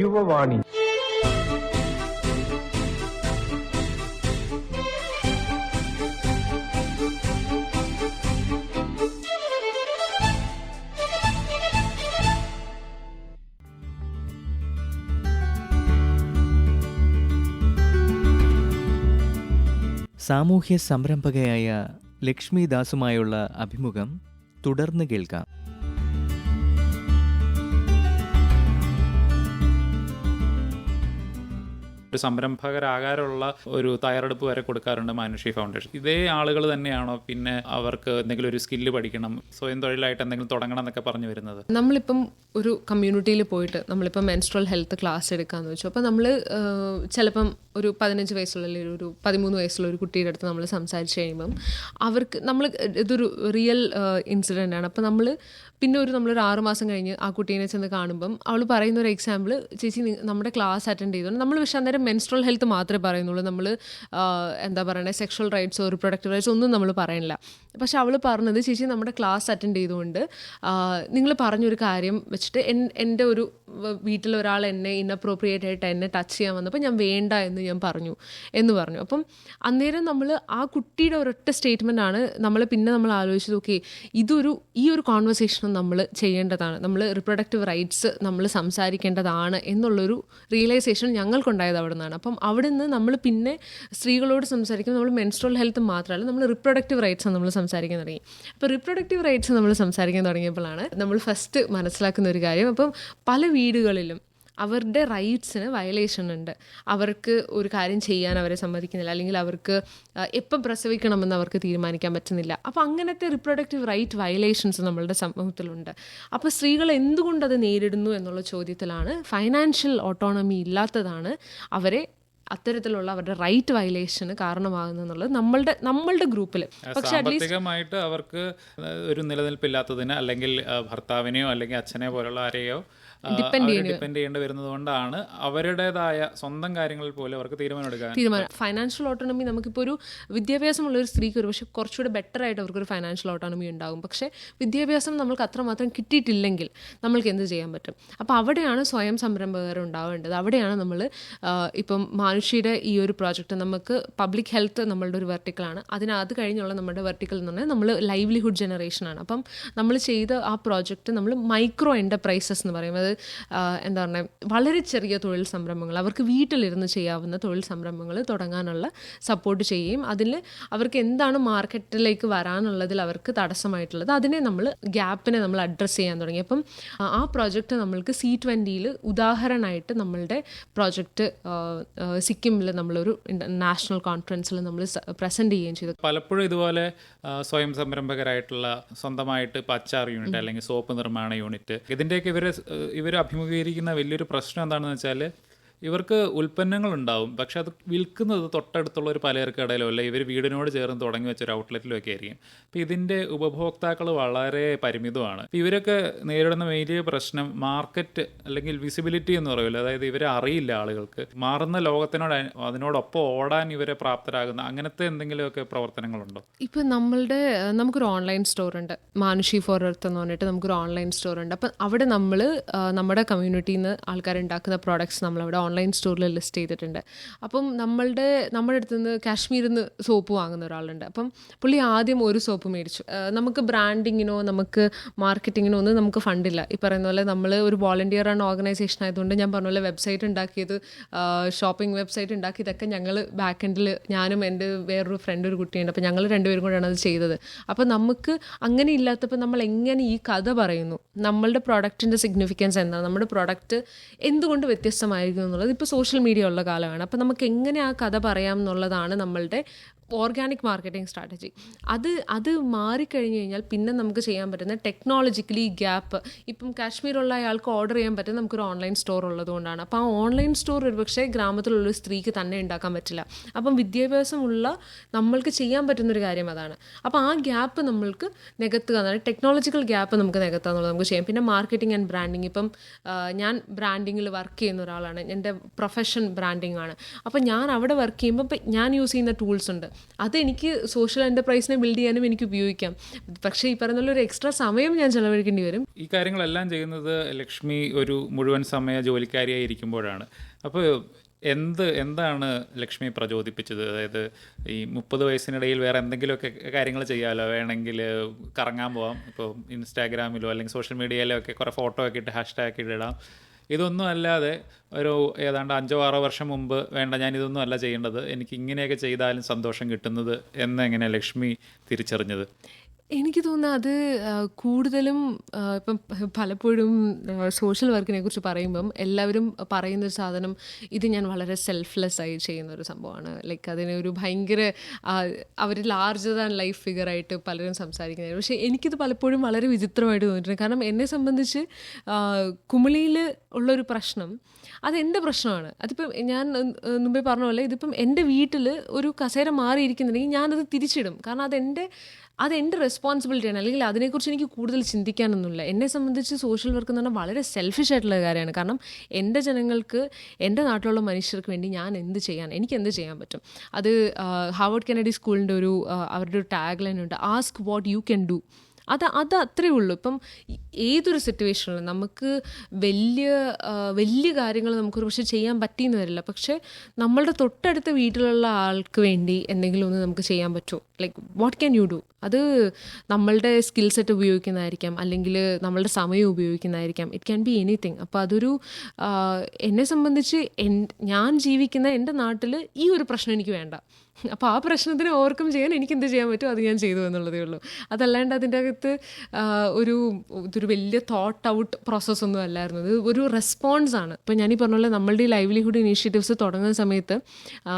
യുവവാണി. സാമൂഹ്യ സംരംഭകയായ ലക്ഷ്മി ദാസുമായുള്ള അഭിമുഖം തുടർന്ന് കേൾക്കാം. ഒരു സംരംഭകരാകാനുള്ള ഒരു തയ്യാറെടുപ്പ് വരെ കൊടുക്കാറുണ്ട് മാനുഷി ഫൗണ്ടേഷൻ. ഇതേ ആളുകൾ തന്നെയാണോ പിന്നെ അവർക്ക് എന്തെങ്കിലും ഒരു സ്കില്ല് പഠിക്കണം സ്വയം തൊഴിലായിട്ട് എന്തെങ്കിലും തുടങ്ങണം എന്നൊക്കെ പറഞ്ഞു വരുന്നത്? നമ്മളിപ്പം ഒരു കമ്മ്യൂണിറ്റിയിൽ പോയിട്ട് നമ്മളിപ്പം മെൻസ്ട്രൽ ഹെൽത്ത് ക്ലാസ് എടുക്കാന്ന് വെച്ചു. അപ്പോൾ നമ്മൾ ചിലപ്പം ഒരു പതിനഞ്ച് വയസ്സുള്ള അല്ലെങ്കിൽ ഒരു പതിമൂന്ന് വയസ്സുള്ള ഒരു കുട്ടിയുടെ അടുത്ത് നമ്മൾ സംസാരിച്ച് കഴിയുമ്പം അവർക്ക് നമ്മൾ ഇതൊരു റിയൽ ഇൻസിഡന്റ് ആണ്. അപ്പോൾ നമ്മൾ പിന്നെ ഒരു നമ്മളൊരു ആറ് മാസം കഴിഞ്ഞ് ആ കുട്ടീനെ ചെന്ന് കാണുമ്പം അവൾ പറയുന്ന ഒരു എക്സാമ്പിൾ ചേച്ചി നമ്മുടെ ക്ലാസ് അറ്റൻഡ് ചെയ്തു നമ്മൾ പക്ഷേ അന്നേരം മെൻസ്ട്രൽ ഹെൽത്ത് മാത്രമേ പറയുന്നുള്ളൂ. നമ്മൾ എന്താ പറയുക സെക്ഷൽ റൈറ്റ്സോ റിപ്രൊഡക്റ്റീവ് റൈറ്റ്സോ ഒന്നും നമ്മൾ പറയണില്ല. പക്ഷെ അവൾ പറഞ്ഞത് ചേച്ചി നമ്മുടെ ക്ലാസ് അറ്റൻഡ് ചെയ്തുകൊണ്ട് നിങ്ങൾ പറഞ്ഞൊരു കാര്യം വെച്ചിട്ട് എൻ- എന്റെ ഒരു വീട്ടിൽ ഒരാൾ എന്നെ ഇന്നപ്രോപ്രിയേറ്റ് ആയിട്ട് എന്നെ ടച്ച് ചെയ്യാൻ വന്നപ്പോൾ ഞാൻ വേണ്ട എന്ന് ഞാൻ പറഞ്ഞു എന്ന് പറഞ്ഞു. അപ്പം അന്നേരം നമ്മൾ ആ കുട്ടിയുടെ ഒരൊറ്റ സ്റ്റേറ്റ്മെന്റ് ആണ് നമ്മൾ പിന്നെ നമ്മൾ ആലോചിച്ചത് ഓക്കെ ഇതൊരു ഈ ഒരു കോൺവെർസേഷൻ നമ്മൾ ചെയ്യേണ്ടതാണ്. നമ്മൾ റിപ്രൊഡക്റ്റീവ് റൈറ്റ്സ് നമ്മൾ സംസാരിക്കേണ്ടതാണ് എന്നുള്ളൊരു റിയലൈസേഷൻ ഞങ്ങൾക്കുണ്ടായത് അവിടെ നിന്നാണ് അപ്പം അവിടെ നിന്ന് നമ്മൾ പിന്നെ സ്ത്രീകളോട് സംസാരിക്കുമ്പോൾ നമ്മൾ മെൻസ്ട്രൽ ഹെൽത്ത് മാത്രമല്ല നമ്മൾ റിപ്രൊഡക്റ്റീവ് റൈറ്റ്സ് നമ്മൾ സംസാരിക്കാൻ തുടങ്ങി. അപ്പോൾ റിപ്രൊഡക്റ്റീവ് റൈറ്റ്സ് നമ്മൾ സംസാരിക്കാൻ തുടങ്ങിയപ്പോഴാണ് നമ്മൾ ഫസ്റ്റ് മനസ്സിലാക്കുന്ന ഒരു കാര്യം. അപ്പം പല വീടുകളിലും അവരുടെ റൈറ്റ്സിന് വയലേഷൻ ഉണ്ട്. അവർക്ക് ഒരു കാര്യം ചെയ്യാൻ അവരെ സമ്മതിക്കുന്നില്ല. അല്ലെങ്കിൽ അവർക്ക് എപ്പം പ്രസവിക്കണമെന്ന് അവർക്ക് തീരുമാനിക്കാൻ പറ്റുന്നില്ല. അപ്പോൾ അങ്ങനത്തെ റിപ്രൊഡക്റ്റീവ് റൈറ്റ് വയലേഷൻസ് നമ്മളുടെ സമൂഹത്തിലുണ്ട്. അപ്പോൾ സ്ത്രീകൾ എന്തുകൊണ്ട് അത് നേരിടുന്നു എന്നുള്ള ചോദ്യത്തിലാണ് ഫൈനാൻഷ്യൽ ഓട്ടോണമി ഇല്ലാത്തതാണ് അവരെ അത്തരത്തിലുള്ള അവരുടെ റൈറ്റ് വയലേഷന് കാരണമാകുന്നു എന്നുള്ളത് നമ്മളുടെ നമ്മളുടെ ഗ്രൂപ്പിൽ പക്ഷെ അറ്റ്ലീസ്റ്റ് അവർക്ക് ഒരു നിലനിൽപ്പില്ലാത്തതിന് അല്ലെങ്കിൽ ഭർത്താവിനെയോ അല്ലെങ്കിൽ അച്ഛനെ പോലുള്ള ആരെയോ ഡിപ്പെൻഡ് ചെയ്യേണ്ടി വരുന്നത് കൊണ്ടാണ് അവരുടേതായ സ്വന്തം കാര്യങ്ങളിൽ പോലും അവർക്ക് തീരുമാനമെടുക്കാൻ തീരുമാനം. ഫൈനാൻഷ്യൽ ഓട്ടോണമി നമുക്കിപ്പോൾ ഒരു വിദ്യാഭ്യാസമുള്ള ഒരു സ്ത്രീക്ക് ഒരു പക്ഷേ കുറച്ചുകൂടെ ബെറ്റർ ആയിട്ട് അവർക്കൊരു ഫൈനാൻഷ്യൽ ഓട്ടോണമി ഉണ്ടാകും. പക്ഷേ വിദ്യാഭ്യാസം നമ്മൾക്ക് അത്രമാത്രം കിട്ടിയിട്ടില്ലെങ്കിൽ നമ്മൾക്ക് എന്ത് ചെയ്യാൻ പറ്റും? അപ്പോൾ അവിടെയാണ് സ്വയം സംരംഭകർ ഉണ്ടാവേണ്ടത്. അവിടെയാണ് നമ്മൾ ഇപ്പം മാനുഷിയുടെ ഈ ഒരു പ്രോജക്റ്റ് നമുക്ക് പബ്ലിക് ഹെൽത്ത് നമ്മളുടെ ഒരു വെർട്ടിക്കലാണ് അതിന് അത് കഴിഞ്ഞുള്ള നമ്മുടെ വെർട്ടിക്കൽ എന്ന് പറഞ്ഞാൽ നമ്മൾ ലൈവ്ലിഹുഡ് ജനറേഷനാണ് അപ്പം നമ്മൾ ചെയ്ത ആ പ്രോജക്റ്റ് നമ്മൾ മൈക്രോ എന്റർപ്രൈസസ് എന്ന് പറയും. അത് ആ, എന്താ പറയുക വളരെ ചെറിയ തൊഴിൽ സംരംഭങ്ങൾ അവർക്ക് വീട്ടിലിരുന്ന് ചെയ്യാവുന്ന തൊഴിൽ സംരംഭങ്ങൾ തുടങ്ങാനുള്ള സപ്പോർട്ട് ചെയ്യുകയും അതിൽ അവർക്ക് എന്താണ് മാർക്കറ്റിലേക്ക് വരാനുള്ളതിൽ അവർക്ക് തടസ്സമായിട്ടുള്ളത് അതിനെ നമ്മൾ ഗ്യാപ്പിനെ നമ്മൾ അഡ്രസ്സ് ചെയ്യാൻ തുടങ്ങി. അപ്പം ആ, പ്രോജക്റ്റ് നമ്മൾക്ക് സി ട്വന്റിയിൽ ഉദാഹരണമായിട്ട് നമ്മളുടെ പ്രോജക്റ്റ് സിക്കിമിൽ നമ്മളൊരു നാഷണൽ കോൺഫറൻസിൽ നമ്മൾ പ്രസന്റ് ചെയ്യുകയും ചെയ്തു. പലപ്പോഴും ഇതുപോലെ സ്വയം സംരംഭകരായിട്ടുള്ള സ്വന്തമായിട്ട് പച്ചാർ യൂണിറ്റ് അല്ലെങ്കിൽ സോപ്പ് നിർമ്മാണ യൂണിറ്റ് ഇതിന്റെയൊക്കെ ഇവർ ഇവർ അഭിമുഖീകരിക്കുന്ന വലിയൊരു പ്രശ്നം എന്താണെന്ന് വെച്ചാൽ ഇവർക്ക് ഉൽപ്പന്നങ്ങൾ ഉണ്ടാവും പക്ഷെ അത് വിൽക്കുന്നത് തൊട്ടടുത്തുള്ള ഒരു പലചരക്ക് കടയിലോ അല്ലെ ഇവർ വീടിനോട് ചേർന്ന് തുടങ്ങി വെച്ച ഒരു ഔട്ട്ലെറ്റിലോ ഒക്കെ ആയിരിക്കും. അപ്പം ഇതിന്റെ ഉപഭോക്താക്കൾ വളരെ പരിമിതമാണ്. ഇവരൊക്കെ നേരിടുന്ന വലിയ പ്രശ്നം മാർക്കറ്റ് അല്ലെങ്കിൽ വിസിബിലിറ്റി എന്ന് പറയുമല്ലോ അതായത് ഇവരെ അറിയില്ല ആളുകൾക്ക്. മാറുന്ന ലോകത്തിനോട് അതിനോടൊപ്പം ഓടാൻ ഇവരെ പ്രാപ്തരാകുന്ന അങ്ങനത്തെ എന്തെങ്കിലുമൊക്കെ പ്രവർത്തനങ്ങളുണ്ടോ? ഇപ്പം നമ്മളുടെ നമുക്കൊരു ഓൺലൈൻ സ്റ്റോർ ഉണ്ട്. മാനുഷി ഫോർ എർത്ത് എന്ന് പറഞ്ഞിട്ട് നമുക്കൊരു ഓൺലൈൻ സ്റ്റോർ ഉണ്ട്. അപ്പം അവിടെ നമ്മൾ നമ്മുടെ കമ്മ്യൂണിറ്റിയിൽ നിന്ന് ആൾക്കാർ ഉണ്ടാക്കുന്ന പ്രോഡക്ട്സ് നമ്മളവിടെ ഓൺലൈൻ സ്റ്റോറിൽ ലിസ്റ്റ് ചെയ്തിട്ടുണ്ട്. അപ്പം നമ്മളുടെ നമ്മുടെ അടുത്ത് നിന്ന് കാശ്മീരിൽ നിന്ന് സോപ്പ് വാങ്ങുന്ന ഒരാളുണ്ട്. അപ്പം പുള്ളി ആദ്യം ഒരു സോപ്പ് മേടിച്ചു. നമുക്ക് ബ്രാൻഡിങ്ങിനോ നമുക്ക് മാർക്കറ്റിങ്ങിനോ ഒന്നും നമുക്ക് ഫണ്ടില്ല ഈ പറയുന്ന പോലെ നമ്മൾ ഒരു വോളണ്ടിയർ ആണ് ഓർഗനൈസേഷൻ ആയതുകൊണ്ട് ഞാൻ പറഞ്ഞ പോലെ വെബ്സൈറ്റ് ഉണ്ടാക്കിയത് ഷോപ്പിംഗ് വെബ്സൈറ്റ് ഉണ്ടാക്കിയതൊക്കെ ഞങ്ങൾ ബാക്ക് എൻഡിൽ ഞാനും എന്റെ വേറൊരു ഫ്രണ്ട് ഒരു കുട്ടിയുണ്ട്. അപ്പോൾ ഞങ്ങൾ രണ്ടുപേരും കൂടെയാണ് അത് ചെയ്തത്. അപ്പം നമുക്ക് അങ്ങനെ ഇല്ലാത്തപ്പോൾ നമ്മൾ എങ്ങനെ ഈ കഥ പറയുന്നു? നമ്മളുടെ പ്രോഡക്റ്റിന്റെ സിഗ്നിഫിക്കൻസ് എന്താണ്? നമ്മുടെ പ്രോഡക്റ്റ് എന്തുകൊണ്ട് വ്യത്യസ്തമായിരിക്കും എന്നുള്ളത് ഇപ്പോൾ സോഷ്യൽ മീഡിയ ഉള്ള കാലമാണ്. അപ്പോൾ നമുക്ക് എങ്ങനെ ആ കഥ പറയാം എന്നുള്ളതാണ് നമ്മളുടെ ഓർഗാനിക് മാർക്കറ്റിംഗ് സ്ട്രാറ്റജി അത് അത് മാറിക്കഴിഞ്ഞ് കഴിഞ്ഞാൽ പിന്നെ നമുക്ക് ചെയ്യാൻ പറ്റുന്ന ടെക്നോളജിക്കലി ഗ്യാപ്പ് ഇപ്പം കാശ്മീരുള്ള അയാൾക്ക് ഓർഡർ ചെയ്യാൻ പറ്റും നമുക്കൊരു ഓൺലൈൻ സ്റ്റോർ ഉള്ളതുകൊണ്ടാണ്. അപ്പോൾ ആ ഓൺലൈൻ സ്റ്റോർ ഒരുപക്ഷെ ഗ്രാമത്തിലുള്ള ഒരു സ്ത്രീക്ക് തന്നെ ഉണ്ടാക്കാൻ പറ്റില്ല. അപ്പം വിദ്യാഭ്യാസമുള്ള നമ്മൾക്ക് ചെയ്യാൻ പറ്റുന്നൊരു കാര്യം അതാണ്. അപ്പോൾ ആ ഗ്യാപ്പ് നമ്മൾക്ക് നികത്തുക എന്നാണ് ടെക്നോളജിക്കൽ ഗ്യാപ്പ് നമുക്ക് നികത്തുക എന്നുള്ളത് നമുക്ക് ചെയ്യാം. പിന്നെ മാർക്കറ്റിംഗ് ആൻഡ് ബ്രാൻഡിങ് ഇപ്പം ഞാൻ ബ്രാൻഡിങ്ങിൽ വർക്ക് ചെയ്യുന്ന ഒരാളാണ്. എന്റെ പ്രൊഫഷൻ ബ്രാൻഡിങ് ആണ്. അപ്പോൾ ഞാൻ അവിടെ വർക്ക് ചെയ്യുമ്പോൾ ഞാൻ യൂസ് ചെയ്യുന്ന ടൂൾസ് ഉണ്ട്. അതെനിക്ക് സോഷ്യൽ എന്റർപ്രൈസിനെ ബിൽഡ് ചെയ്യാനും എനിക്ക് ഉപയോഗിക്കാം. പക്ഷേ ഈ പറയുന്ന ഒരു എക്സ്ട്രാ സമയം ഞാൻ ചെലവഴിക്കേണ്ടി വരും. ഈ കാര്യങ്ങളെല്ലാം ചെയ്യുന്നത് ലക്ഷ്മി ഒരു മുഴുവൻ സമയ ജോലിക്കാരിയായി ഇരിക്കുമ്പോഴാണ് അപ്പോൾ എന്ത് എന്താണ് ലക്ഷ്മി പ്രചോദിപ്പിച്ചത്? അതായത് ഈ മുപ്പത് വയസ്സിനിടയിൽ വേറെ എന്തെങ്കിലുമൊക്കെ കാര്യങ്ങൾ ചെയ്യാമല്ലോ വേണമെങ്കിൽ കറങ്ങാൻ പോവാം. ഇപ്പോൾ ഇൻസ്റ്റാഗ്രാമിലോ അല്ലെങ്കിൽ സോഷ്യൽ മീഡിയയിലോ ഒക്കെ കുറേ ഫോട്ടോ ഒക്കെ ഇട്ട് ഹാഷ്ടാഗ് ഇടാം. ഇതൊന്നും അല്ലാതെ ഒരു ഏതാണ്ട് അഞ്ചോ ആറോ വർഷം മുമ്പ് വേണ്ട ഞാൻ ഇതൊന്നും അല്ല ചെയ്യേണ്ടത്. എനിക്ക് ഇങ്ങനെയൊക്കെ ചെയ്താലും സന്തോഷം കിട്ടുന്നത് എന്നെങ്ങനെ ലക്ഷ്മി തിരിച്ചറിഞ്ഞത്? എനിക്ക് തോന്നുന്നത് അത് കൂടുതലും ഇപ്പം പലപ്പോഴും സോഷ്യൽ വർക്കിനെ കുറിച്ച് പറയുമ്പം എല്ലാവരും പറയുന്ന ഒരു സാധനം ഇത് ഞാൻ വളരെ സെൽഫ്ലെസ് ആയി ചെയ്യുന്ന ഒരു സംഭവമാണ്. ലൈക്ക് അതിനെ ഒരു ഭയങ്കര അവർ ലാർജർ ദാൻ ലൈഫ് ഫിഗർ ആയിട്ട് പലരും സംസാരിക്കുന്നത്. പക്ഷേ എനിക്കിത് പലപ്പോഴും വളരെ വിചിത്രമായിട്ട് തോന്നിയിട്ടുണ്ട്. കാരണം എന്നെ സംബന്ധിച്ച് കുമിളിയിൽ ഉള്ളൊരു പ്രശ്നം അത് എന്റെ പ്രശ്നമാണ്. അതിപ്പം ഞാൻ മുമ്പേ പറഞ്ഞ പോലെ ഇതിപ്പം എന്റെ വീട്ടിൽ ഒരു കസേര മാറിയിരിക്കുന്നുണ്ടെങ്കിൽ ഞാനത് തിരിച്ചിടും. കാരണം അതെന്റെ അത് എന്റെ റെസ്പോൺസിബിലിറ്റിയാണ് അല്ലെങ്കിൽ അതിനെക്കുറിച്ച് എനിക്ക് കൂടുതൽ ചിന്തിക്കാനൊന്നുമില്ല. എന്നെ സംബന്ധിച്ച് സോഷ്യൽ വർക്ക് എന്ന് പറഞ്ഞാൽ വളരെ സെൽഫിഷ് ആയിട്ടുള്ള കാര്യമാണ്. കാരണം എന്റെ ജനങ്ങൾക്ക് എന്റെ നാട്ടിലുള്ള മനുഷ്യർക്ക് വേണ്ടി ഞാൻ എന്ത് ചെയ്യാൻ എനിക്ക് എന്ത് ചെയ്യാൻ പറ്റും? അത് ഹാവേർഡ് കെനഡി സ്കൂളിന്റെ ഒരു അവരുടെ ഒരു ടാഗ് ലൈൻ ഉണ്ട്. Ask what you can do അത് അത് അത്രേ ഉള്ളൂ. ഇപ്പം ഏതൊരു സിറ്റുവേഷനിലും നമുക്ക് വലിയ വലിയ കാര്യങ്ങൾ നമുക്കൊരു പക്ഷേ ചെയ്യാൻ പറ്റിയെന്ന് വരില്ല. പക്ഷേ നമ്മളുടെ തൊട്ടടുത്ത വീട്ടിലുള്ള ആൾക്ക് വേണ്ടി എന്തെങ്കിലും ഒന്ന് നമുക്ക് ചെയ്യാൻ പറ്റുമോ like what can you do അത് നമ്മളുടെ സ്കിൽ സെറ്റ് ഉപയോഗിക്കുന്നതായിരിക്കാം. അല്ലെങ്കിൽ നമ്മളുടെ സമയം ഉപയോഗിക്കുന്നതായിരിക്കാം. ഇറ്റ് ക്യാൻ ബി എനിത്തിങ് അപ്പോൾ അതൊരു എന്നെ സംബന്ധിച്ച് ഞാൻ ജീവിക്കുന്ന എന്റെ നാട്ടിൽ ഈ ഒരു പ്രശ്നം എനിക്ക് വേണ്ട. അപ്പോൾ ആ പ്രശ്നത്തിന് ഓവർകം ചെയ്യാൻ എനിക്ക് എന്ത് ചെയ്യാൻ പറ്റും? അത് ഞാൻ ചെയ്തു എന്നുള്ളതേ ഉള്ളൂ. അതല്ലാണ്ട് അതിന്റെ അകത്ത് ഒരു ഇതൊരു വലിയ തോട്ട് ഔട്ട് പ്രോസസ്സൊന്നും അല്ലായിരുന്നു. ഇത് ഒരു റെസ്പോൺസ് ആണ്. ഇപ്പം ഞാൻ പറഞ്ഞ പോലെ നമ്മളുടെ ഈ ലൈവ്ലിഹുഡ് ഇനീഷ്യേറ്റീവ്സ് തുടങ്ങുന്ന സമയത്ത്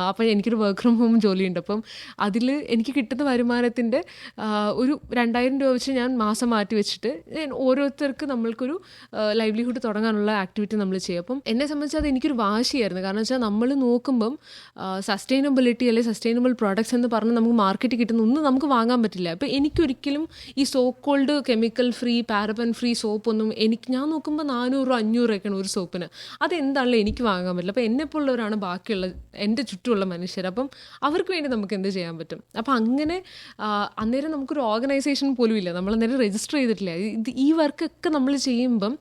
അപ്പം എനിക്കൊരു വർക്ക് ഫ്രം ഹോം ജോലിയുണ്ട്. അപ്പം അതിൽ എനിക്ക് കിട്ടുന്ന വരുമാനത്തിന്റെ ഒരു രണ്ടായിരം രൂപ വെച്ച് ഞാൻ മാസം മാറ്റി വെച്ചിട്ട് ഓരോരുത്തർക്ക് നമ്മൾക്കൊരു ലൈവ്ലിഹുഡ് തുടങ്ങാനുള്ള ആക്ടിവിറ്റി നമ്മൾ ചെയ്യും അപ്പം എന്നെ സംബന്ധിച്ച് അത് എനിക്കൊരു വാശിയായിരുന്നു. കാരണം വെച്ചാൽ നമ്മൾ നോക്കുമ്പം സസ്റ്റൈനബിലിറ്റി അല്ലെങ്കിൽ സസ്റ്റൈനബിൾ പ്രോഡക്ട്സ് എന്ന് പറഞ്ഞാൽ നമുക്ക് മാർക്കറ്റിൽ കിട്ടുന്ന ഒന്നും നമുക്ക് വാങ്ങാൻ പറ്റില്ല. അപ്പോൾ എനിക്കൊരിക്കലും ഈ so called chemical free paraben free സോപ്പൊന്നും എനിക്ക് ഞാൻ നോക്കുമ്പോൾ നാനൂറോ അഞ്ഞൂറൊക്കെയാണ് ഒരു സോപ്പിന് അതെന്താണല്ലോ എനിക്ക് വാങ്ങാൻ പറ്റില്ല. അപ്പോൾ എന്നെപ്പോലുള്ളവരാണ് ബാക്കിയുള്ള എന്റെ ചുറ്റുമുള്ള മനുഷ്യർ. അപ്പം അവർക്ക് വേണ്ടി നമുക്ക് എന്ത് ചെയ്യാൻ പറ്റും? അപ്പം അങ്ങനെ അന്നേരം നമുക്കൊരു ഓർഗനൈസേഷൻ പോലും ഇല്ല. നമ്മൾ അന്നേരം രജിസ്റ്റർ ചെയ്തിട്ടില്ല. ഇത് ഈ വർക്കൊക്കെ നമ്മൾ ചെയ്യുമ്പം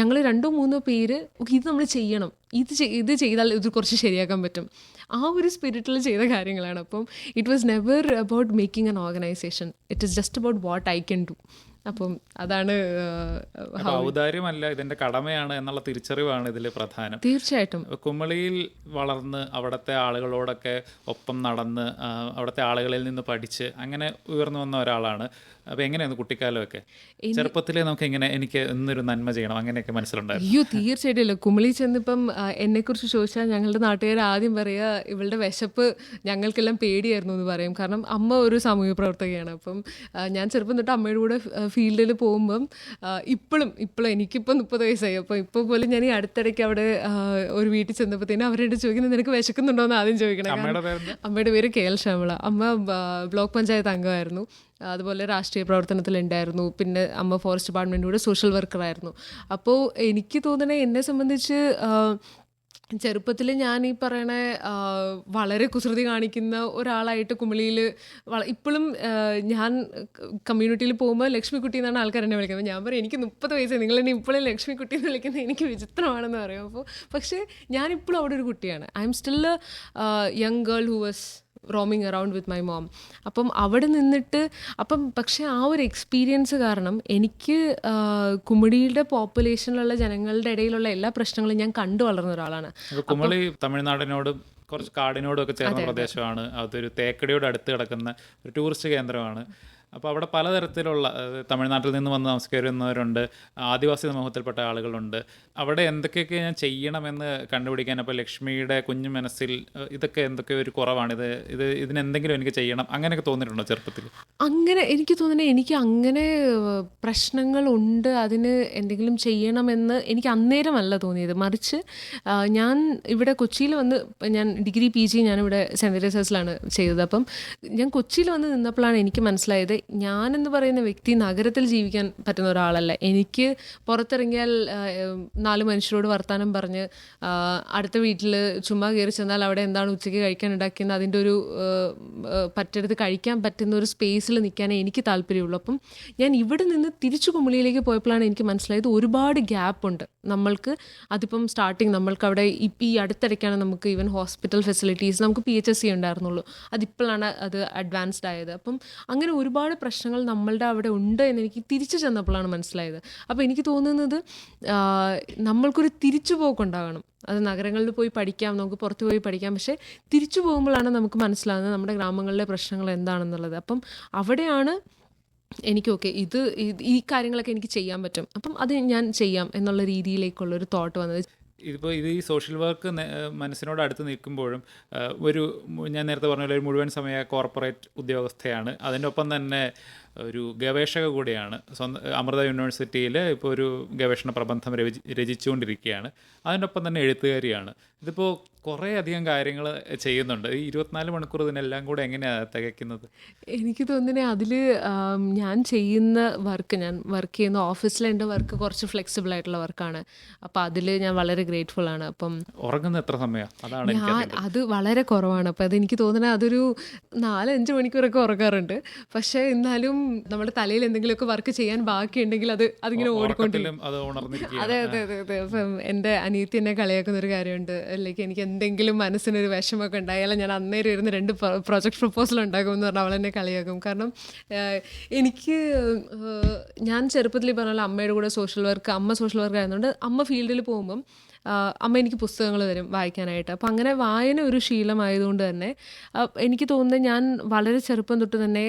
ഞങ്ങൾ രണ്ടോ മൂന്നോ പേര് ഇത് നമ്മൾ ചെയ്യണം. ഇത് ഇത് ചെയ്താൽ ഇത് കുറച്ച് ശരിയാക്കാൻ പറ്റും. ആ ഒരു സ്പിരിറ്റിൽ ചെയ്ത കാര്യങ്ങളാണ്. അപ്പം it was never about making an organisation it is just about what I can do അപ്പം അതാണ് ഔദാര്യമല്ല ഇതിന്റെ കടമയാണ് എന്നുള്ള തിരിച്ചറിവാണ് ഇതിൽ പ്രധാനം. തീർച്ചയായിട്ടും. കുമളിയിൽ വളർന്ന് അവിടുത്തെ ആളുകളോടൊക്കെ ഒപ്പം നടന്ന് അവിടത്തെ ആളുകളിൽ നിന്ന് പഠിച്ച് അങ്ങനെ ഉയർന്നു വന്ന ഒരാളാണ്. അപ്പൊ എങ്ങനെയാണ് കുട്ടിക്കാലമൊക്കെ? ചെറുപ്പത്തിലേ നമുക്ക് ഇങ്ങനെ എനിക്ക് ഇന്നൊരു നന്മ ചെയ്യണം അങ്ങനെയൊക്കെ മനസ്സിലുണ്ടായിരുന്നു. അയ്യോ തീർച്ചയായിട്ടും ഇല്ല. കുമളി ചെന്നിപ്പം എന്നെ എന്നെക്കുറിച്ച് ചോദിച്ചാൽ ഞങ്ങളുടെ നാട്ടുകാർ ആദ്യം പറയുക ഇവളുടെ വിശപ്പ് ഞങ്ങൾക്കെല്ലാം പേടിയായിരുന്നു എന്ന് പറയും. കാരണം അമ്മ ഒരു സാമൂഹ്യ പ്രവർത്തകയാണ് അപ്പം ഞാൻ ചെറുപ്പം തൊട്ട് അമ്മയുടെ കൂടെ ഫീൽഡിൽ പോകുമ്പം ഇപ്പോഴും ഇപ്പോഴും എനിക്കിപ്പോൾ മുപ്പത് വയസ്സായി. അപ്പോൾ ഇപ്പോൾ പോലും ഞാൻ ഈ അടുത്തിടയ്ക്ക് അവിടെ ഒരു വീട്ടിൽ ചെന്നപ്പോഴത്തേനും അവരോട് ചോദിക്കുന്നത് നിനക്ക് വിശക്കുന്നുണ്ടോ എന്ന് ആദ്യം ചോദിക്കണം. അമ്മയുടെ പേര് കെ എൽ ശ്യാമള. അമ്മ ബ്ലോക്ക് പഞ്ചായത്ത് അംഗമായിരുന്നു. അതുപോലെ രാഷ്ട്രീയ പ്രവർത്തനത്തിലുണ്ടായിരുന്നു. പിന്നെ അമ്മ ഫോറസ്റ്റ് ഡിപ്പാർട്ട്മെന്റിലൂടെ സോഷ്യൽ വർക്കറായിരുന്നു. അപ്പോൾ എനിക്ക് തോന്നണേ എന്നെ സംബന്ധിച്ച് ചെറുപ്പത്തിൽ ഞാൻ ഈ പറയണ വളരെ കുസൃതി കാണിക്കുന്ന ഒരാളായിട്ട് കുമിളിയിൽ ഇപ്പോഴും ഞാൻ കമ്മ്യൂണിറ്റിയിൽ പോകുമ്പോൾ ലക്ഷ്മിക്കുട്ടി എന്നാണ് ആൾക്കാർ എന്നെ വിളിക്കുന്നത്. ഞാൻ പറയും എനിക്ക് മുപ്പത് വയസ്സായി. നിങ്ങൾ എന്നെ ഇപ്പോഴും ലക്ഷ്മിക്കുട്ടി എന്ന് വിളിക്കുന്നത് എനിക്ക് വിചിത്രമാണെന്ന് പറയും. അപ്പോൾ പക്ഷേ ഞാനിപ്പോഴും അവിടെ ഒരു കുട്ടിയാണ്. I am still young girl who was roaming around with my mom അപ്പം അവിടെ നിന്നിട്ട് അപ്പം പക്ഷേ ആ ഒരു എക്സ്പീരിയൻസ് കാരണം എനിക്ക് കുമിടിയുടെ പോപ്പുലേഷനിലുള്ള ജനങ്ങളുടെ ഇടയിലുള്ള എല്ലാ പ്രശ്നങ്ങളും ഞാൻ കണ്ടു വളർന്ന ഒരാളാണ്. കുമളി തമിഴ്നാടിനോടും കുറച്ച് കാടിനോടും ഒക്കെ ചേർന്ന പ്രദേശമാണ്. അതൊരു തേക്കടിയോട് അടുത്ത് കിടക്കുന്ന ഒരു ടൂറിസ്റ്റ് കേന്ദ്രമാണ്. അപ്പോൾ അവിടെ പലതരത്തിലുള്ള തമിഴ്നാട്ടിൽ നിന്ന് വന്ന് നമസ്കരിക്കുന്നവരുണ്ട് ആദിവാസി സമൂഹത്തിൽപ്പെട്ട ആളുകളുണ്ട്. അവിടെ എന്തൊക്കെയൊക്കെ ഞാൻ ചെയ്യണമെന്ന് കണ്ടുപിടിക്കാൻ അപ്പോൾ ലക്ഷ്മിയുടെ കുഞ്ഞു മനസ്സിൽ ഇതൊക്കെ എന്തൊക്കെ ഒരു കുറവാണ് ഇത് ഇത് ഇതിനെന്തെങ്കിലും എനിക്ക് ചെയ്യണം അങ്ങനെയൊക്കെ തോന്നിയിട്ടുണ്ടോ ചെറുപ്പത്തിൽ? അങ്ങനെ എനിക്ക് തോന്നുന്നത് എനിക്ക് അങ്ങനെ പ്രശ്നങ്ങളുണ്ട് അതിന് എന്തെങ്കിലും ചെയ്യണമെന്ന് എനിക്ക് അന്നേരമല്ല തോന്നിയത്. മറിച്ച് ഞാൻ ഇവിടെ കൊച്ചിയിൽ വന്ന് ഞാൻ ഡിഗ്രി പി ജി ഞാനിവിടെ സെന്റ് തെരേസസിലാണ് ചെയ്തത്. അപ്പം ഞാൻ കൊച്ചിയിൽ വന്ന് നിന്നപ്പോഴാണ് എനിക്ക് മനസ്സിലായത് ഞാനെന്ന് പറയുന്ന വ്യക്തി നഗരത്തിൽ ജീവിക്കാൻ പറ്റുന്ന ഒരാളല്ല. എനിക്ക് പുറത്തിറങ്ങിയാൽ നാല് മനുഷ്യരോട് വർത്തമാനം പറഞ്ഞ് അടുത്ത വീട്ടിൽ ചുമ്മാ കയറി ചെന്നാൽ അവിടെ എന്താണ് ഉച്ചയ്ക്ക് കഴിക്കാൻ ഉണ്ടാക്കിയെന്ന് അതിന്റെ ഒരു പറ്റെടുത്ത് കഴിക്കാൻ പറ്റുന്ന ഒരു സ്പേസിൽ നിൽക്കാനേ എനിക്ക് താല്പര്യമുള്ളൂ. അപ്പം ഞാൻ ഇവിടെ നിന്ന് തിരിച്ചു കുമിളിയിലേക്ക് പോയപ്പോഴാണ് എനിക്ക് മനസ്സിലായത് ഒരുപാട് ഗ്യാപ്പ് ഉണ്ട്. നമ്മൾക്ക് അതിപ്പം സ്റ്റാർട്ടിങ് നമ്മൾക്ക് അവിടെ ഇപ്പം ഈ അടുത്തിടയ്ക്കാണ് നമുക്ക് ഈവൻ ഹോസ്പിറ്റൽ ഫെസിലിറ്റീസ് നമുക്ക് പി എച്ച് എസ് സി ഉണ്ടായിരുന്നുള്ളൂ. അതിപ്പോഴാണ് അത് അഡ്വാൻസ്ഡ് ആയത്. അപ്പം അങ്ങനെ ഒരുപാട് പ്രശ്നങ്ങൾ നമ്മളുടെ അവിടെ ഉണ്ട് എന്ന് എനിക്ക് തിരിച്ചു ചെന്നപ്പോഴാണ് മനസ്സിലായത്. അപ്പോൾ എനിക്ക് തോന്നുന്നത് നമ്മൾക്കൊരു തിരിച്ചു പോക്കുണ്ടാകണം. അത് നഗരങ്ങളിൽ പോയി പഠിക്കാം നമുക്ക് പുറത്ത് പോയി പഠിക്കാം. പക്ഷേ തിരിച്ചു പോകുമ്പോഴാണ് നമുക്ക് മനസ്സിലാകുന്നത് നമ്മുടെ ഗ്രാമങ്ങളിലെ പ്രശ്നങ്ങൾ എന്താണെന്നുള്ളത്. അപ്പം അവിടെയാണ് എനിക്ക് ഓക്കെ ഇത് ഈ കാര്യങ്ങളൊക്കെ എനിക്ക് ചെയ്യാൻ പറ്റും. അപ്പം അത് ഞാൻ ചെയ്യാം എന്നുള്ള രീതിയിലേക്കുള്ള ഒരു തോട്ട് വന്നത്. ഇതിപ്പോൾ ഇത് ഈ സോഷ്യൽ വർക്ക് മനസ്സിനോട് അടുത്ത് നിൽക്കുമ്പോഴും ഒരു ഞാൻ നേരത്തെ പറഞ്ഞ പോലെ ഒരു മുഴുവൻ സമയ കോർപ്പറേറ്റ് ഉദ്യോഗസ്ഥയാണ്. അതിന്റെ ഒപ്പം തന്നെ ഒരു ഗവേഷക കൂടിയാണ്. സ്വന്തം അമൃത യൂണിവേഴ്സിറ്റിയിൽ ഇപ്പോൾ ഒരു ഗവേഷണ പ്രബന്ധം രചി രചിച്ചുകൊണ്ടിരിക്കുകയാണ്. അതിനൊപ്പം തന്നെ എഴുത്തുകാരിയാണ്. ഇതിപ്പോൾ കുറേ അധികം കാര്യങ്ങൾ ചെയ്യുന്നുണ്ട്. ഈ ഇരുപത്തിനാല് മണിക്കൂർ ഇതിനെല്ലാം കൂടെ എങ്ങനെയാണ് തികയ്ക്കുന്നത്? എനിക്ക് തോന്നുന്നത് അതിൽ ഞാൻ ചെയ്യുന്ന വർക്ക് ഞാൻ വർക്ക് ചെയ്യുന്ന ഓഫീസിലെ എന്റെ വർക്ക് കുറച്ച് ഫ്ലെക്സിബിൾ ആയിട്ടുള്ള വർക്കാണ്. അപ്പോൾ അതിൽ ഞാൻ വളരെ ഗ്രേറ്റ്ഫുൾ ആണ്. അപ്പം ഉറങ്ങുന്ന എത്ര സമയമാണ് അതാണ് ഞാൻ അത് വളരെ കുറവാണ്. അപ്പോൾ അതെനിക്ക് തോന്നുന്നത് അതൊരു നാലഞ്ച് മണിക്കൂറൊക്കെ ഉറങ്ങാറുണ്ട്. പക്ഷേ എന്നാലും നമ്മുടെ തലയിൽ എന്തെങ്കിലുമൊക്കെ വർക്ക് ചെയ്യാൻ ബാക്കിയുണ്ടെങ്കിൽ അത് അതിങ്ങനെ ഓടിക്കൊണ്ടിരിക്കും. അത് അതെ അതെ അതെ അപ്പം എന്റെ അനിയത്തി എന്നെ കളിയാക്കുന്ന ഒരു കാര്യമുണ്ട്. അല്ലെങ്കിൽ എനിക്ക് എന്തെങ്കിലും മനസ്സിനൊരു വിഷമമൊക്കെ ഉണ്ടായാലും ഞാൻ അന്നേരം ഇരുന്ന് രണ്ട് പ്രോജക്റ്റ് പ്രപ്പോസൽ ഉണ്ടാക്കുമെന്ന് പറഞ്ഞാൽ അവൾ എന്നെ കളിയാക്കും. കാരണം എനിക്ക് ഞാൻ ചെറുപ്പത്തിൽ പറഞ്ഞാൽ പറഞ്ഞ അമ്മയുടെ കൂടെ സോഷ്യൽ വർക്ക് അമ്മ സോഷ്യൽ വർക്ക് ആയതുകൊണ്ട് അമ്മ ഫീൽഡിൽ പോകുമ്പം അമ്മ എനിക്ക് പുസ്തകങ്ങൾ തരും വായിക്കാനായിട്ട്. അപ്പം അങ്ങനെ വായന ഒരു ശീലമായതുകൊണ്ട് തന്നെ എനിക്ക് തോന്നുന്നത് ഞാൻ വളരെ ചെറുപ്പം തൊട്ട് തന്നെ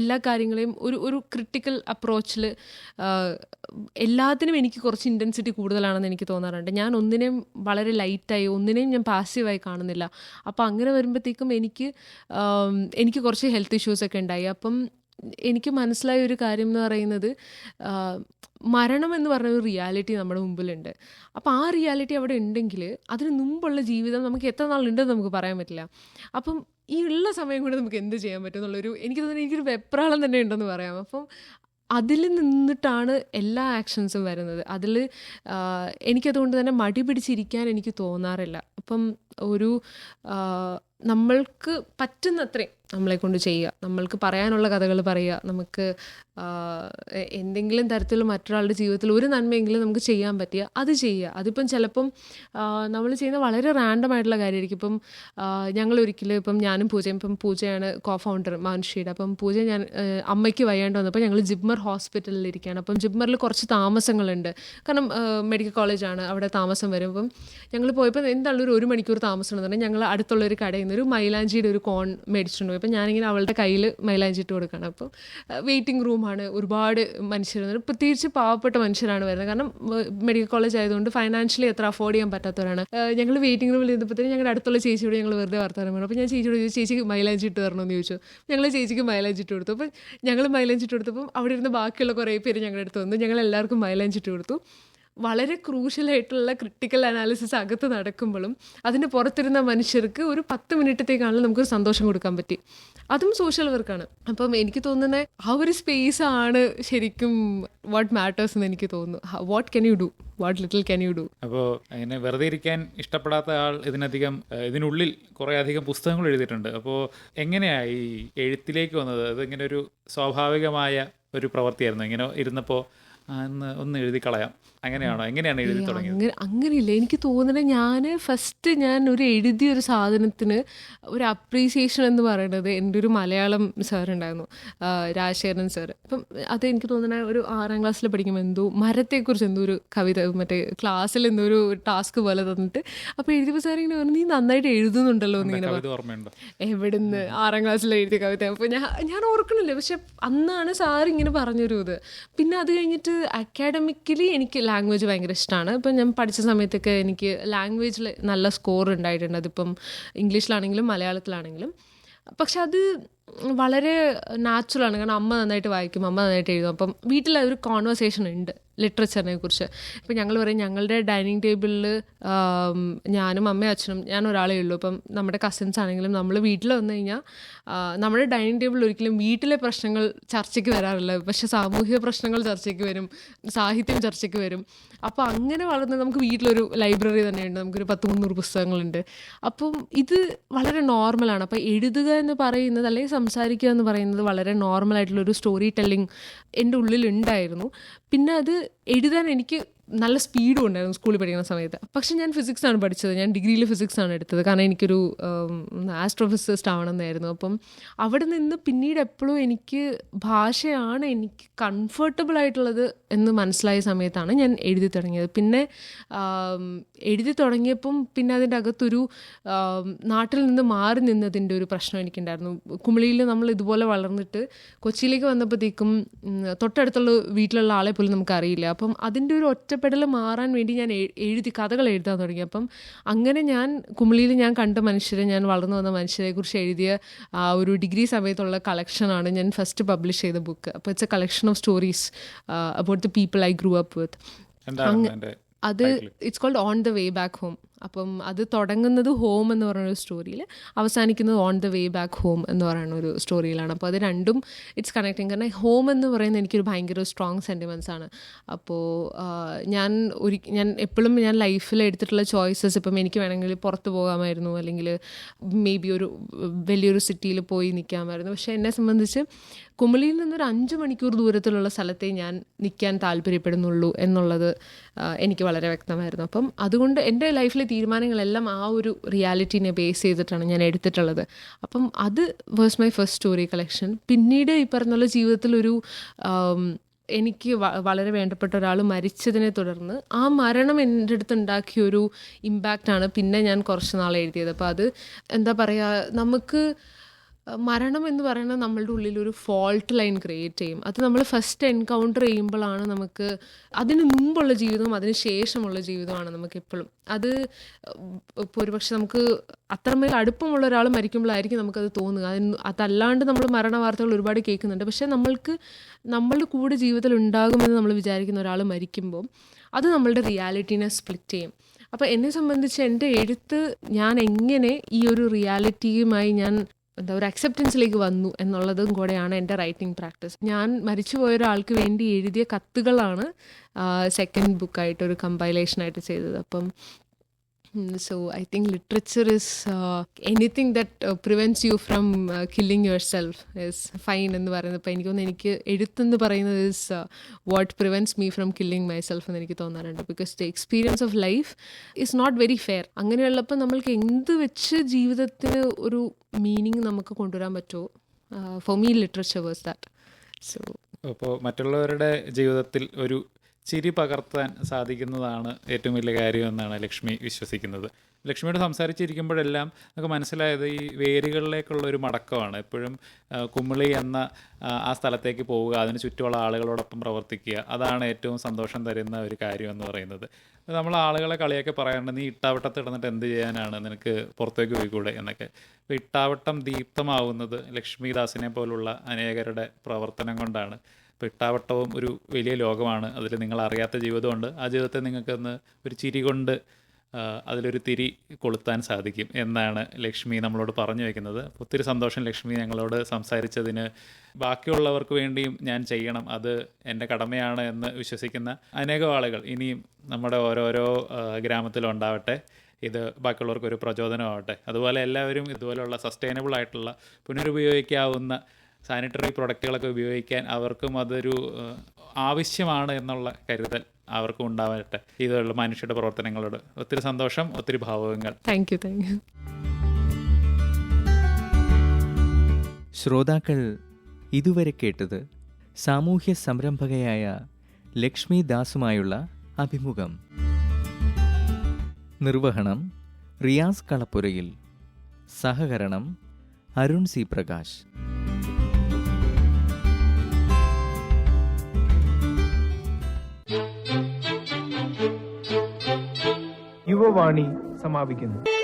എല്ലാ കാര്യങ്ങളെയും ഒരു ഒരു ക്രിട്ടിക്കൽ അപ്രോച്ചിൽ എല്ലാത്തിനും എനിക്ക് കുറച്ച് ഇന്റൻസിറ്റി കൂടുതലാണെന്ന് എനിക്ക് തോന്നാറുണ്ട്. ഞാൻ ഒന്നിനെയും വളരെ ലൈറ്റായി ഒന്നിനെയും ഞാൻ പാസീവായി കാണുന്നില്ല. അപ്പോൾ അങ്ങനെ വരുമ്പോഴത്തേക്കും എനിക്ക് എനിക്ക് കുറച്ച് ഹെൽത്ത് ഇഷ്യൂസൊക്കെ ഉണ്ടായി. അപ്പം എനിക്ക് മനസ്സിലായ ഒരു കാര്യം എന്ന് പറയുന്നത് മരണം എന്ന് പറഞ്ഞ ഒരു റിയാലിറ്റി നമ്മുടെ മുമ്പിലുണ്ട്. അപ്പോൾ ആ റിയാലിറ്റി അവിടെ ഉണ്ടെങ്കിൽ അതിന് മുമ്പുള്ള ജീവിതം നമുക്ക് എത്ര നാളുണ്ടെന്ന് നമുക്ക് പറയാൻ പറ്റില്ല. അപ്പം ഈ ഉള്ള സമയം കൊണ്ട് നമുക്ക് എന്ത് ചെയ്യാൻ പറ്റും എന്നുള്ളൊരു എനിക്ക് തോന്നുന്നു എനിക്കൊരു വെപ്രാളം തന്നെ ഉണ്ടെന്ന് പറയാം. അപ്പം അതിൽ നിന്നിട്ടാണ് എല്ലാ ആക്ഷൻസും വരുന്നത്. അതിൽ എനിക്കതുകൊണ്ട് തന്നെ മടി പിടിച്ചിരിക്കാൻ എനിക്ക് തോന്നാറില്ല. അപ്പം ഒരു നമ്മൾക്ക് പറ്റുന്നത്രയും നമ്മളെ കൊണ്ട് ചെയ്യുക. നമ്മൾക്ക് പറയാനുള്ള കഥകൾ പറയുക. നമുക്ക് എന്തെങ്കിലും തരത്തിൽ മറ്റൊരാളുടെ ജീവിതത്തിൽ ഒരു നന്മയെങ്കിലും നമുക്ക് ചെയ്യാൻ പറ്റിയ അത് ചെയ്യുക. അതിപ്പം ചിലപ്പം നമ്മൾ ചെയ്യുന്ന വളരെ റാൻഡം ആയിട്ടുള്ള കാര്യമായിരിക്കും. ഇപ്പം ഞങ്ങൾ ഒരിക്കലും ഇപ്പം ഞാനും പൂജയും ഇപ്പം പൂജയാണ് കോ ഫൗണ്ടർ മാനുഷിയുടെ. അപ്പം പൂജ ഞാൻ അമ്മയ്ക്ക് വയ്യാണ്ട് വന്നപ്പോൾ ഞങ്ങൾ ജിബ്മർ ഹോസ്പിറ്റലിൽ ഇരിക്കുകയാണ്. അപ്പം ജിബ്മറിൽ കുറച്ച് താമസങ്ങളുണ്ട്. കാരണം മെഡിക്കൽ കോളേജാണ് അവിടെ താമസം വരും. അപ്പം ഞങ്ങൾ പോയപ്പോൾ എന്താണ് ഒരു ഒരു മണിക്കൂർ താമസം ഉണ്ടെന്നുണ്ടെങ്കിൽ ഞങ്ങൾ അടുത്തുള്ള ഒരു കടയിൽ നിന്ന് ഒരു മൈലാഞ്ചിയുടെ ഒരു കോൺ മേടിച്ചിട്ടുണ്ട് അപ്പം ഞാനിങ്ങനെ അവളുടെ കയ്യിൽ മൈലാഞ്ചി ഇട്ട് കൊടുക്കുകയാണ്. അപ്പം വെയിറ്റിംഗ് റൂമാണ് ഒരുപാട് മനുഷ്യർ. പ്രത്യേകിച്ച് പാവപ്പെട്ട മനുഷ്യരാണ് വരുന്നത്. കാരണം മെഡിക്കൽ കോളേജ് ആയതുകൊണ്ട് ഫൈനാൻഷ്യലി എത്ര അഫോർഡ് ചെയ്യാൻ പറ്റാത്തവരാണ്. ഞങ്ങൾ വെയിറ്റിംഗ് റൂമിൽ ഇരുന്നപ്പോഴത്തേക്കും ഞങ്ങളുടെ അടുത്തുള്ള ചേച്ചിയോട് ഞങ്ങൾ വെറുതെ വർത്താനം പറഞ്ഞു. അപ്പോൾ ഞാൻ ചേച്ചിയോട് ചോദിച്ചു ചേച്ചിക്ക് മൈലേജ് ഇട്ട് തരണമെന്ന് ചോദിച്ചു. ഞങ്ങൾ ചേച്ചിക്ക് മൈലേജ് ഇട്ട് കൊടുത്തു. അപ്പോൾ ഞങ്ങൾ മൈലേജ് ഇട്ട് കൊടുത്തപ്പോൾ അവിടെ ഇരുന്ന് ബാക്കിയുള്ള കുറേ പേര് ഞങ്ങളുടെ അടുത്ത് വന്നു. ഞങ്ങൾ എല്ലാവർക്കും മൈലേജ് ഇട്ട് കൊടുത്തു. വളരെ ക്രൂഷ്യലായിട്ടുള്ള ക്രിട്ടിക്കൽ അനാലിസിസ് അകത്ത് നടക്കുമ്പോഴും അതിന്റെ പുറത്തിരുന്ന മനുഷ്യർക്ക് ഒരു പത്ത് മിനിറ്റത്തേക്കാണല്ലോ നമുക്കൊരു സന്തോഷം കൊടുക്കാൻ പറ്റി. അതും സോഷ്യൽ വർക്കാണ് അപ്പം എനിക്ക് തോന്നുന്നത് ആ ഒരു സ്പേസ് ആണ് ശരിക്കും വാട്ട് മാറ്റേഴ്സ് എന്ന് എനിക്ക് തോന്നുന്നു. What can you do what little can you do അപ്പോൾ അങ്ങനെ വെറുതെ ഇരിക്കാൻ ഇഷ്ടപ്പെടാത്ത ആൾ ഇതിനധികം ഇതിനുള്ളിൽ കുറേ അധികം പുസ്തകങ്ങൾ എഴുതിയിട്ടുണ്ട്. അപ്പോൾ എങ്ങനെയാണ് ഈ എഴുത്തിലേക്ക് വന്നത്? അതിങ്ങനെ ഒരു സ്വാഭാവികമായ ഒരു പ്രവൃത്തിയായിരുന്നു. ഇങ്ങനെ ഇരുന്നപ്പോൾ ഒന്ന് ഒന്ന് എഴുതി കളയാം അങ്ങനെയാണോ? എങ്ങനെയാണ് എഴുതി തുടങ്ങിയത്? അങ്ങനെയില്ല. എനിക്ക് തോന്നുന്നത് ഞാൻ ഫസ്റ്റ് ഞാൻ ഒരു എഴുതിയ ഒരു സാധനത്തിന് ഒരു അപ്രീസിയേഷൻ എന്ന് പറയുന്നത് എന്റെ ഒരു മലയാളം സാർ ഉണ്ടായിരുന്നു ആ, രാജശേഖരൻ സാർ അപ്പം അത് എനിക്ക് തോന്നുന്ന ഒരു ആറാം ക്ലാസ്സിൽ പഠിക്കുമ്പോൾ എന്തോ മരത്തെക്കുറിച്ച് എന്തോ ഒരു കവിത മറ്റേ ക്ലാസ്സിൽ എന്തോ ഒരു ടാസ്ക് പോലെ തന്നിട്ട് അപ്പോൾ എഴുതിയപ്പോൾ സാർ ഇങ്ങനെ പറഞ്ഞു നീ നന്നായിട്ട് എഴുതുന്നുണ്ടല്ലോ എന്നിങ്ങനെ എവിടുന്ന് ആറാം ക്ലാസ്സിൽ എഴുതിയ കവിത? അപ്പോൾ ഞാൻ ഞാൻ ഓർക്കണില്ല. പക്ഷെ അന്നാണ് സാർ ഇങ്ങനെ പറഞ്ഞൊരു ഇത്. പിന്നെ അത് കഴിഞ്ഞിട്ട് അക്കാഡമിക്കലി എനിക്ക് ലാംഗ്വേജ് ഭയങ്കര ഇഷ്ടമാണ് ഇപ്പം ഞാൻ പഠിച്ച സമയത്തൊക്കെ എനിക്ക് ലാംഗ്വേജിൽ നല്ല സ്കോർ ഉണ്ടായിട്ടുണ്ട്. അതിപ്പം ഇംഗ്ലീഷിലാണെങ്കിലും മലയാളത്തിലാണെങ്കിലും. പക്ഷെ അത് വളരെ നാച്ചുറലാണ് കാരണം അമ്മ നന്നായിട്ട് വായിക്കും അമ്മ നന്നായിട്ട് എഴുതും. അപ്പം വീട്ടിൽ ഒരു കോൺവെർസേഷൻ ഉണ്ട്. ലിറ്ററേച്ചറിനെ കുറിച്ച്. ഇപ്പം ഞങ്ങൾ പറയും ഞങ്ങളുടെ ഡൈനിങ് ടേബിളിൽ ഞാനും അമ്മയും അച്ഛനും ഞാൻ ഒരാളേ ഉള്ളൂ. ഇപ്പം നമ്മുടെ കസിൻസ് ആണെങ്കിലും നമ്മൾ വീട്ടിൽ വന്നു കഴിഞ്ഞാൽ നമ്മുടെ ഡൈനിങ് ടേബിളിൽ ഒരിക്കലും വീട്ടിലെ പ്രശ്നങ്ങൾ ചർച്ചയ്ക്ക് വരാറില്ല. പക്ഷേ സാമൂഹിക പ്രശ്നങ്ങൾ ചർച്ചയ്ക്ക് വരും സാഹിത്യം ചർച്ചയ്ക്ക് വരും. അപ്പോൾ അങ്ങനെ വളർന്ന് നമുക്ക് വീട്ടിലൊരു ലൈബ്രറി തന്നെയുണ്ട്. നമുക്കൊരു പത്ത് മുന്നൂറ് പുസ്തകങ്ങളുണ്ട്. അപ്പം ഇത് വളരെ നോർമലാണ്. അപ്പോൾ എഴുതുക എന്ന് പറയുന്നത് അല്ലെങ്കിൽ സംസാരിക്കുക എന്ന് പറയുന്നത് വളരെ നോർമലായിട്ടുള്ളൊരു സ്റ്റോറി ടെല്ലിംഗ് എന്റെ ഉള്ളിലുണ്ടായിരുന്നു. പിന്നെ അത് എഴുതാൻ എനിക്ക് നല്ല സ്പീഡും ഉണ്ടായിരുന്നു സ്കൂളിൽ പഠിക്കുന്ന സമയത്ത്. പക്ഷേ ഞാൻ ഫിസിക്സ് ആണ് പഠിച്ചത്. ഞാൻ ഡിഗ്രിയിൽ ഫിസിക്സ് ആണ് എടുത്തത്. കാരണം എനിക്കൊരു ആസ്ട്രോഫിസിസ്റ്റ് ആവണമെന്നായിരുന്നു. അപ്പം അവിടെ നിന്ന് പിന്നീട് എപ്പോഴും എനിക്ക് ഭാഷയാണ് എനിക്ക് കംഫർട്ടബിൾ ആയിട്ടുള്ളത് എന്ന് മനസ്സിലായ സമയത്താണ് ഞാൻ എഴുതി തുടങ്ങിയത്. പിന്നെ എഴുതി തുടങ്ങിയപ്പം പിന്നെ അതിന്റെ അകത്തൊരു നാട്ടിൽ നിന്ന് മാറി നിന്നതിന്റെ ഒരു പ്രശ്നം എനിക്കുണ്ടായിരുന്നു. കുമിളിയിൽ നമ്മൾ ഇതുപോലെ വളർന്നിട്ട് കൊച്ചിയിലേക്ക് വന്നപ്പോഴത്തേക്കും തൊട്ടടുത്തുള്ള വീട്ടിലുള്ള ആളെ പോലും നമുക്കറിയില്ല. അപ്പം അതിന്റെ ഒരു ഒറ്റപ്പെടൽ മാറാൻ വേണ്ടി ഞാൻ എഴുതി കഥകൾ എഴുതാൻ തുടങ്ങി. അപ്പം അങ്ങനെ ഞാൻ കുമിളിയിൽ ഞാൻ കണ്ട മനുഷ്യരെ ഞാൻ വളർന്നു വന്ന മനുഷ്യരെ കുറിച്ച് എഴുതിയ ആ ഒരു ഡിഗ്രി സമയത്തുള്ള കളക്ഷനാണ് ഞാൻ ഫസ്റ്റ് പബ്ലിഷ് ചെയ്ത ബുക്ക് അപ്പോൾ it's a collection of stories about the people I grew up with എന്താണ് അത് it's called on the way back home അപ്പം അത് തുടങ്ങുന്നത് ഹോം എന്ന് പറയുന്ന ഒരു സ്റ്റോറിയിൽ അവസാനിക്കുന്നത് on the way back home എന്ന് പറയുന്ന ഒരു സ്റ്റോറിയിലാണ് അപ്പോൾ അത് രണ്ടും ഇറ്റ്സ് കണക്റ്റിങ് കാരണം ഹോം എന്ന് പറയുന്നത് എനിക്കൊരു ഭയങ്കര സ്ട്രോങ് സെന്റിമെൻസ് ആണ്. അപ്പോൾ ഞാൻ ഒരു ഞാൻ എപ്പോഴും ഞാൻ ലൈഫിൽ എടുത്തിട്ടുള്ള ചോയ്സസ് ഇപ്പം എനിക്ക് വേണമെങ്കിൽ പുറത്ത് പോകാമായിരുന്നു. അല്ലെങ്കിൽ മേ ബി ഒരു വലിയൊരു സിറ്റിയിൽ പോയി നിൽക്കാമായിരുന്നു പക്ഷേ എന്നെ സംബന്ധിച്ച് കുമളിയിൽ നിന്നൊരു അഞ്ച് മണിക്കൂർ ദൂരത്തിലുള്ള സ്ഥലത്തെ ഞാൻ നിൽക്കാൻ താല്പര്യപ്പെടുന്നുള്ളൂ എന്നുള്ളത് എനിക്ക് വളരെ വ്യക്തമായിരുന്നു. അപ്പം അതുകൊണ്ട് എന്റെ ലൈഫിലെ തീരുമാനങ്ങളെല്ലാം ആ ഒരു റിയാലിറ്റീനെ ബേസ് ചെയ്തിട്ടാണ് ഞാൻ എടുത്തിട്ടുള്ളത്. അപ്പം അത് was my first story collection പിന്നീട് ഈ പറഞ്ഞുള്ള ജീവിതത്തിലൊരു എനിക്ക് വളരെ വേണ്ടപ്പെട്ട ഒരാൾ മരിച്ചതിനെ തുടർന്ന് ആ മരണം എന്റെ അടുത്ത് ഉണ്ടാക്കിയൊരു ഇമ്പാക്റ്റാണ് പിന്നെ ഞാൻ കുറച്ച് നാൾ എഴുതിയത്. അപ്പോൾ അത് എന്താ പറയുക നമുക്ക് മരണം എന്ന് പറയുന്നത് നമ്മളുടെ ഉള്ളിൽ ഒരു ഫോൾട്ട് ലൈൻ ക്രിയേറ്റ് ചെയ്യും. അത് നമ്മൾ ഫസ്റ്റ് എൻകൗണ്ടർ ചെയ്യുമ്പോഴാണ് നമുക്ക് അതിന് മുമ്പുള്ള ജീവിതവും അതിന് ശേഷമുള്ള ജീവിതമാണ് നമുക്ക് എപ്പോഴും അത് ഒരുപക്ഷെ നമുക്ക് അത്രമേൽ അടുപ്പമുള്ള ഒരാൾ മരിക്കുമ്പോഴായിരിക്കും നമുക്കത് തോന്നുക. അതിന് അതല്ലാണ്ട് നമ്മൾ മരണ വാർത്തകൾ ഒരുപാട് കേൾക്കുന്നുണ്ട്. പക്ഷേ നമ്മൾക്ക് നമ്മളുടെ കൂടെ ജീവിതത്തിൽ ഉണ്ടാകുമെന്ന് നമ്മൾ വിചാരിക്കുന്ന ഒരാൾ മരിക്കുമ്പോൾ അത് നമ്മളുടെ റിയാലിറ്റീനെ സ്പ്ലിറ്റ് ചെയ്യും. അപ്പോൾ എന്നെ സംബന്ധിച്ച് എന്റെ എഴുത്ത് ഞാൻ എങ്ങനെ ഈ ഒരു റിയാലിറ്റിയുമായി ഞാൻ എന്താ ഒരു അക്സെപ്റ്റൻസിലേക്ക് വന്നു എന്നുള്ളതും കൂടെയാണ് എന്റെ റൈറ്റിംഗ് പ്രാക്ടീസ് ഞാൻ മരിച്ചു പോയ ഒരാൾക്ക് വേണ്ടി എഴുതിയ കത്തുകളാണ് സെക്കൻഡ് ബുക്കായിട്ട് ഒരു കമ്പൈലേഷനായിട്ട് ചെയ്തത്. അപ്പം so I think literature is anything that prevents you from killing yourself is fine എന്ന് പറയുന്നത്. അപ്പോൾ എനിക്ക് തോന്നുന്നു എനിക്ക് എഴുത്തെന്ന് പറയുന്നത് is what prevents me from killing myself എന്ന് എനിക്ക് തോന്നാറുണ്ട്. Because the experience of life is not very fair അങ്ങനെയുള്ളപ്പോൾ നമ്മൾക്ക് എന്ത് വെച്ച് ജീവിതത്തിന് ഒരു മീനിങ് നമുക്ക് കൊണ്ടുവരാൻ പറ്റുമോ for me literature verse that so അപ്പോൾ മറ്റുള്ളവരുടെ ജീവിതത്തിൽ ഒരു ചിരി പകർത്താൻ സാധിക്കുന്നതാണ് ഏറ്റവും വലിയ കാര്യം എന്നാണ് ലക്ഷ്മി വിശ്വസിക്കുന്നത്. ലക്ഷ്മിയോട് സംസാരിച്ചിരിക്കുമ്പോഴെല്ലാം നമുക്ക് മനസ്സിലായത് ഈ വേരുകളിലേക്കുള്ള ഒരു മടക്കമാണ്. എപ്പോഴും കുമിളി എന്ന ആ, സ്ഥലത്തേക്ക് പോവുക അതിന് ചുറ്റുമുള്ള ആളുകളോടൊപ്പം പ്രവർത്തിക്കുക അതാണ് ഏറ്റവും സന്തോഷം തരുന്ന ഒരു കാര്യം എന്ന് പറയുന്നത്. നമ്മൾ ആളുകളെ കളിയൊക്കെ പറയാറുണ്ട് നീ ഇട്ടാവട്ടത്ത് കിടന്നിട്ട് എന്ത് ചെയ്യാനാണ്? നിനക്ക് പുറത്തേക്ക് പോയിക്കൂടെ? എന്നൊക്കെ. അപ്പോൾ ഇട്ടാവട്ടം ദീപ്തമാവുന്നത് ലക്ഷ്മിദാസിനെ പോലുള്ള അനേകരുടെ പ്രവർത്തനം കൊണ്ടാണ്. ഇപ്പോൾ ഇട്ടാവട്ടവും ഒരു വലിയ ലോകമാണ്. അതിൽ നിങ്ങൾ അറിയാത്ത ജീവിതമുണ്ട്. ആ ജീവിതത്തെ നിങ്ങൾക്കൊന്ന് ഒരു ചിരി കൊണ്ട് അതിലൊരു തിരി കൊളുത്താൻ സാധിക്കും എന്നാണ് ലക്ഷ്മി നമ്മളോട് പറഞ്ഞു വയ്ക്കുന്നത് ഒത്തിരി സന്തോഷം ലക്ഷ്മി ഞങ്ങളോട് സംസാരിച്ചതിന്. ബാക്കിയുള്ളവർക്ക് വേണ്ടിയും ഞാൻ ചെയ്യണം. അത് എന്റെ കടമയാണ് എന്ന് വിശ്വസിക്കുന്ന അനേകം ആളുകൾ ഇനിയും നമ്മുടെ ഓരോരോ ആ, ഗ്രാമത്തിലും ഉണ്ടാവട്ടെ ഇത് ബാക്കിയുള്ളവർക്ക് ഒരു പ്രചോദനമാവട്ടെ. അതുപോലെ എല്ലാവരും ഇതുപോലെയുള്ള സസ്റ്റൈനബിൾ ആയിട്ടുള്ള പുനരുപയോഗിക്കാവുന്ന സാനിറ്ററി പ്രൊഡക്റ്റുകളൊക്കെ ഉപയോഗിക്കാൻ അവർക്കും അതൊരു ആവശ്യമാണ് എന്നുള്ള കരുതൽ അവർക്കും ഉണ്ടാവട്ടെ. ഇതുള്ള മനുഷ്യരുടെ പ്രവർത്തനങ്ങളോട്. ഒത്തിരി സന്തോഷം ഒത്തിരി ഭാവങ്ങൾ താങ്ക് യു താങ്ക് യു ശ്രോതാക്കൾ ഇതുവരെ കേട്ടത് സാമൂഹ്യ സംരംഭകയായ ലക്ഷ്മി ദാസുമായുള്ള അഭിമുഖം. നിർവഹണം റിയാസ് കളപ്പുരയിൽ. സഹകരണം അരുൺ സി പ്രകാശ്. യുവവാണി സമാപിക്കുന്നു.